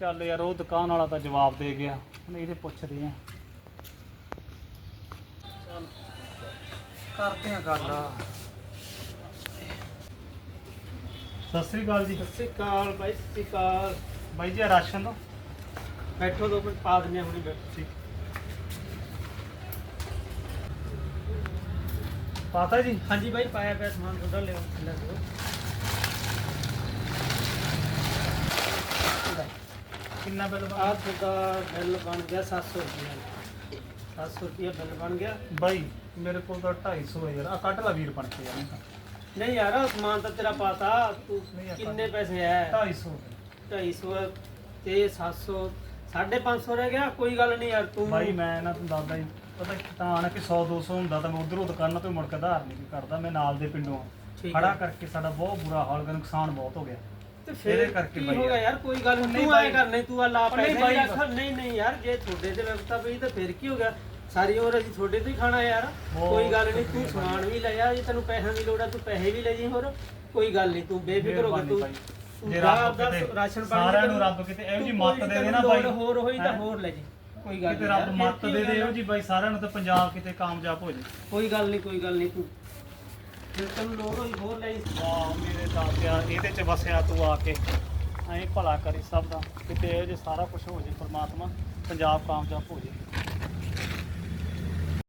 ਚੱਲ ਯਾਰ ਉਹ ਦੁਕਾਨ ਵਾਲਾ ਤਾਂ ਜਵਾਬ ਦੇ ਗਿਆ। ਹੁਣ ਇਹਦੇ ਪੁੱਛਦੇ ਆ। ਚੱਲ ਕਰਦੇ ਆ ਗੱਲ। ਸਤਿ ਸ੍ਰੀ ਅਕਾਲ ਜੀ। ਸਤਿ ਸ਼੍ਰੀ ਅਕਾਲ ਬਾਈ ਸਤਿ ਸ਼੍ਰੀ ਅਕਾਲ। ਬਾਈ ਜੀ ਆਹ ਰਾਸ਼ਨ ਦੋ ਬੈਠੋ ਦੋ ਮਿੰਟ ਪਾ ਦਿੰਦੇ ਹੁਣੇ ਬੈਠੋ। ਠੀਕ। ਪਾਤਾ ਜੀ? ਹਾਂਜੀ ਬਾਈ ਪਾਇਆ ਪਿਆ ਸਮਾਨ ਤੁਹਾਡਾ ਲਿਓ ਲੈ ਲਓ ਕਿੰਨਾ ਬਿੱਲ ਆਹ ਤੁਹਾਡਾ ਬਿੱਲ ਬਣ ਗਿਆ 700 ਰੁਪਏ 700 ਰੁਪਏ ਬਿੱਲ ਬਣ ਗਿਆ। ਬਾਈ ਮੇਰੇ ਕੋਲ ਤਾਂ 250 ਹੈ ਯਾਰ। ਆ ਕੱਢ ਲਾ ਵੀਰ ਬਣ ਕੇ ਯਾਰ। ਨਹੀਂ ਤਾਂ। ਨਹੀਂ ਯਾਰ ਸਮਾਨ ਤਾਂ ਤੇਰਾ ਪਾਤਾ। ਤੂੰ ਨਹੀਂ ਕਿੰਨੇ ਪੈਸੇ ਹੈ? 250 250 ਤੇ 700 550 ਰਹਿ ਗਿਆ? ਕੋਈ ਗੱਲ ਨਹੀਂ ਯਾਰ ਤੂੰ ਬਾਈ ਮੈਂ ਨਾ ਤੁਹਾਨੂੰ ਦੱਸਦਾ ਜੀ ਪਤਾ ਕੀ ਤਾਂ ਨਾ ਕਿ 100 200 ਹੁੰਦਾ ਤਾਂ ਮੈਂ ਉਧਰੋਂ ਦੁਕਾਨਾਂ ਤੋਂ ਮੁੜ ਕੇ ਆਧਾਰ ਨਹੀਂ ਕਰਦਾ ਮੈਂ ਨਾਲ ਦੇ ਪਿੰਡੋਂ ਆ। ਠੀਕ ਖੜਾ। ਕਰਕੇ ਸਾਡਾ ਬਹੁਤ ਬੁਰਾ ਹਾਲ ਕਰ ਨੁਕਸਾਨ ਬਹੁਤ ਹੋ ਗਿਆ। ਤੇ ਇਹਦੇ ਫਿਰ ਕਰਕੇ ਕੀ ਬਾਈ ਹੋ ਗਿਆ ਯਾਰ। ਯਾਰ ਕੋਈ ਗੱਲ ਨਹੀਂ ਤੂੰ ਐ ਬਾਈ। ਕਰ ਨਹੀਂ ਤੂੰ ਆ ਲਾ ਉਹ ਨਹੀਂ ਪੈਸੇ ਬਾਈ। ਨਹੀਂ ਰੱਖ ਨਹੀਂ ਨਹੀਂ ਯਾਰ ਜੇ ਤੁਹਾਡੇ ਤੇ ਵਿਵਸਥਾ ਪਈ ਤਾਂ ਫਿਰ ਕੀ ਹੋ ਗਿਆ ਸਾਰੀ ਉਮਰ ਅਸੀਂ ਤੁਹਾਡੇ ਤੋਂ ਹੀ ਖਾਣਾ ਯਾਰ ਬਹੁਤ ਕੋਈ ਗੱਲ ਨਹੀਂ ਤੂੰ ਸਮਾਨ ਵੀ ਲੈ ਜਾ ਜੇ ਤੈਨੂੰ ਪੈਸਿਆਂ ਦੀ ਲੋੜ ਆ ਤੂੰ ਪੈਸੇ ਵੀ ਲੈ ਜੀ ਹੋਰ ਕੋਈ ਗੱਲ ਨਹੀਂ ਤੂੰ ਬੇਫਿਕਰ ਹੋ ਕੇ ਮਿਹਰਬਾਨੀ ਤੂੰ ਬਾਈ। ਤੂੰ ਜੇ ਜਾ ਰੱਬ ਆਪਦਾ ਕਿਤੇ ਰਾਸ਼ਨ ਪਾਣੀ ਸਾਰਿਆਂ ਨੂੰ ਰੱਬ ਕਿਤੇ ਇਹੋ ਜਿਹੀ ਤੂੰ ਮੱਤ ਕੋਈ ਦੇ ਦੇ ਤੈਨੂੰ ਨਾ ਲੋੜ ਬਾਈ। ਹੋਰ ਹੋਈ ਤਾਂ ਹੈਂ? ਹੋਰ ਲੈ ਜੀ ਕੋਈ ਗੱਲ ਕਿਤੇ ਨਹੀਂ ਰੱਬ ਮੱਤ ਦੇ ਦੇ ਇਹੋ ਜੀ ਬਾਈ ਸਾਰਿਆਂ ਨੂੰ ਤਾਂ ਪੰਜਾਬ ਕਿਤੇ ਕਾਮਯਾਬ ਹੋ ਜੇ ਕੋਈ ਗੱਲ ਨਹੀਂ ਕੋਈ ਗੱਲ ਨਹੀਂ ਤੂੰ ਜੇ ਤੈਨੂੰ ਹੋਈ ਹੋਰ ਲੈ ਵਾਹ, ਮੇਰੇ ਦਾਤਿਆ ਇਹਦੇ ਚ ਵਸਿਆ ਤੂੰ ਆ ਕੇ। ਐਂ ਭਲਾ ਕਰੀ ਸਭ ਦਾ, ਕਿਤੇ ਇਹੋ ਜਿਹਾ ਸਾਰਾ ਕੁਝ ਹੋ ਜੇ, ਪ੍ਰਮਾਤਮਾ ਪੰਜਾਬ ਕਾਮਯਾਬ ਹੋ ਜੇ।